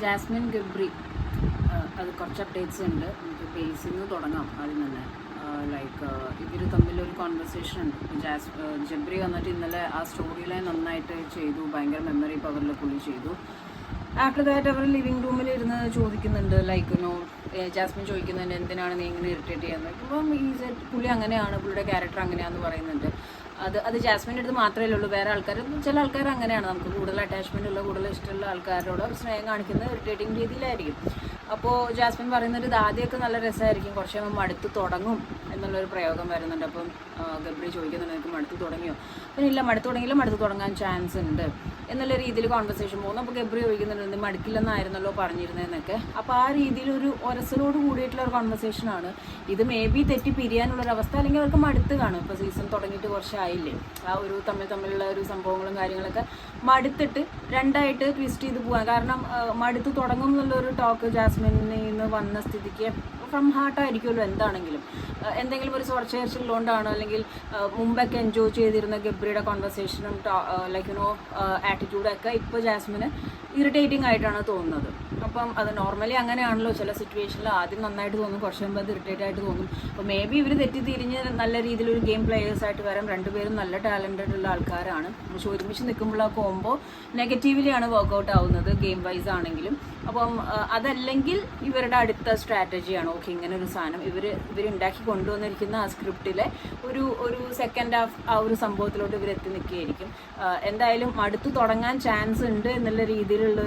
Jasmine Gabri. അത് കുറച്ച് updates ഉണ്ട്. നമുക്ക് ബേസിൽ നിന്ന് തുടങ്ങാം ആദ്യം തന്നെ. ലൈക്ക് ഇവർ തമ്മിലൊരു കോൺവെർസേഷൻ ഉണ്ട്. ജാസ് ജബ്രി വന്നിട്ട് ഇന്നലെ ആ സ്റ്റോറി ലൈൻ നന്നായിട്ട് ചെയ്തു. ഭയങ്കര മെമ്മറി പവറിൽ പുള്ളി ചെയ്തു. ആഫ്റ്റർ ദാറ്റ് അവർ ലിവിങ് റൂമിൽ ഇരുന്ന് ചോദിക്കുന്നുണ്ട് ലൈക്ക് നോ ജാസ്മിൻ ചോദിക്കുന്നുണ്ട് എന്തിനാണ് നീ ഇങ്ങനെ ഇറിറ്റേറ്റ് ചെയ്യുന്നത്? ഇപ്പം ഈ പുള്ളി അങ്ങനെയാണ് പുള്ളിയുടെ ക്യാരക്ടർ അങ്ങനെയാണെന്ന് പറയുന്നുണ്ട്. അത് അത് ജാസ്മിന്റെ അടുത്ത് മാത്രമേ ഉള്ളൂ. വേറെ ആൾക്കാർ ചില ആൾക്കാർ അങ്ങനെയാണ്. നമുക്ക് കൂടുതൽ അറ്റാച്ച്മെന്റ് ഉള്ള കൂടുതൽ ഇഷ്ടമുള്ള ആൾക്കാരോട് സ്നേഹം കാണിക്കുന്ന ഇറിറ്റേറ്റിംഗ് രീതിയിലായിരിക്കും. അപ്പോൾ ജാസ്മിൻ പറയുന്നത് ഇത് ആദ്യമൊക്കെ നല്ല രസമായിരിക്കും. കുറച്ച് കഴിയുമ്പോൾ മടുത്ത് തുടങ്ങും എന്നുള്ളൊരു പ്രയോഗം വരുന്നുണ്ട്. അപ്പം ഗബ്രി ചോദിക്കുന്നുണ്ട് എനിക്ക് മടുത്ത് തുടങ്ങിയോ? പിന്നെ ഇല്ല മടുത്ത് തുടങ്ങിയില്ല. മടുത്ത് തുടങ്ങാൻ ചാൻസ് ഉണ്ട്. എന്നുള്ള രീതിയിൽ കോൺവെർസേഷൻ പോകുന്നു. അപ്പോൾ ഗബ്രി ചോദിക്കുന്നുണ്ട് "നീ മടുക്കില്ലെന്നായിരുന്നല്ലോ പറഞ്ഞിരുന്നതെന്നൊക്കെ അപ്പോൾ ആ രീതിയിൽ ഒരു ഒരസലോട് കൂടിയിട്ടുള്ള ഒരു കോൺവെർസേഷനാണ് ഇത് മേ ബി തെറ്റി പിരിയാനുള്ളൊരു അവസ്ഥ അല്ലെങ്കിൽ അവർക്ക് മടുത്ത് കാണും. ഇപ്പോൾ സീസൺ തുടങ്ങിയിട്ട് കുറച്ചായില്ലേ ആ ഒരു തമ്മിൽ തമ്മിലുള്ള ഒരു സംഭവങ്ങളും കാര്യങ്ങളൊക്കെ മടുത്തിട്ട് രണ്ടായിട്ട് ട്വിസ്റ്റ് ചെയ്ത് പോകാൻ കാരണം മടുത്ത് തുടങ്ങും എന്നുള്ളൊരു ടോക്ക് ജാസ്മിനിൽ നിന്ന് വന്ന സ്ഥിതിക്ക് ഫ്രം ഹാർട്ടായിരിക്കുമല്ലോ എന്താണെങ്കിലും. എന്തെങ്കിലും ഒരു ഉള്ളതുകൊണ്ടാണോ അല്ലെങ്കിൽ മുമ്പൊക്കെ എൻജോയ് ചെയ്തിരുന്ന ഗബ്രിയുടെ കോൺവെർസേഷനും ലൈക്ക് യുനോ ആറ്റിറ്റ്യൂഡൊക്കെ ഇപ്പോൾ ജാസ്മിന് ഇറിറ്റേറ്റിംഗ് ആയിട്ടാണ് തോന്നുന്നത്. അപ്പം അത് നോർമലി അങ്ങനെയാണല്ലോ ചില സിറ്റുവേഷനിൽ ആദ്യം നന്നായിട്ട് തോന്നും കുറച്ച് മുമ്പ് അത് ഇറിറ്റേറ്റ് ആയിട്ട് തോന്നും. അപ്പോൾ മേ ബി ഇവർ തെറ്റിത്തിരിഞ്ഞ് നല്ല രീതിയിൽ ഒരു ഗെയിം പ്ലേയേഴ്സ് ആയിട്ട് വരാം രണ്ടുപേരും നല്ല ടാലന്റഡ് ഉള്ള ആൾക്കാരാണ്. പക്ഷെ ഒരുമിച്ച് നിൽക്കുമ്പോൾ ആ കോംബോ നെഗറ്റീവ്ലിയാണ് വർക്കൗട്ട് ആവുന്നത് ഗെയിം വൈസ് ആണെങ്കിലും. അപ്പം അതല്ലെങ്കിൽ ഇവരുടെ അടുത്ത സ്ട്രാറ്റജിയാണ് ഓക്കെ ഇങ്ങനെ ഒരു സാധനം ഇവർ ഇവരുണ്ടാക്കി കൊണ്ടുവന്നിരിക്കുന്ന ആ സ്ക്രിപ്റ്റിലെ ഒരു ഒരു സെക്കൻഡ് ഹാഫ് ആ ഒരു സംഭവത്തിലോട്ട് ഇവർ എത്തി നിൽക്കുകയായിരിക്കും. എന്തായാലും അടുത്ത് തുടങ്ങാൻ ചാൻസ് ഉണ്ട് എന്നുള്ള രീതിയിലുള്ള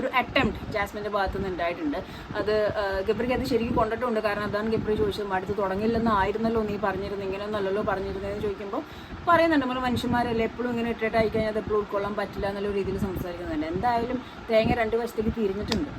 ഒരു അറ്റംപ്റ്റ് ജാസ്മിന്റെ ഭാഗത്തു നിന്ന് ഉണ്ടായിട്ടുണ്ട്. അത് ഗബ്രിക്ക് അത് ശരിക്കും കൊണ്ടിട്ടുണ്ട്. കാരണം അതാണ് ഗബ്രി ചോദിച്ചത് അടുത്ത് തുടങ്ങില്ലെന്നായിരുന്നല്ലോ നീ പറഞ്ഞിരുന്നത് ഇങ്ങനെയൊന്നല്ലല്ലോ പറഞ്ഞിരുന്നതെന്ന് ചോദിക്കുമ്പോൾ പറയുന്നുണ്ട്. നമ്മൾ മനുഷ്യന്മാരല്ലേ എപ്പോഴും ഇങ്ങനെ ഇട്ടിട്ട് കഴിഞ്ഞാൽ അത് എപ്പോഴും ഉൾക്കൊള്ളാൻ പറ്റില്ല എന്നുള്ള രീതിയിൽ സംസാരിക്കുന്നുണ്ട്. എന്തായാലും തേങ്ങ രണ്ട് വശത്തേക്ക് തിരിഞ്ഞിട്ടുണ്ട്.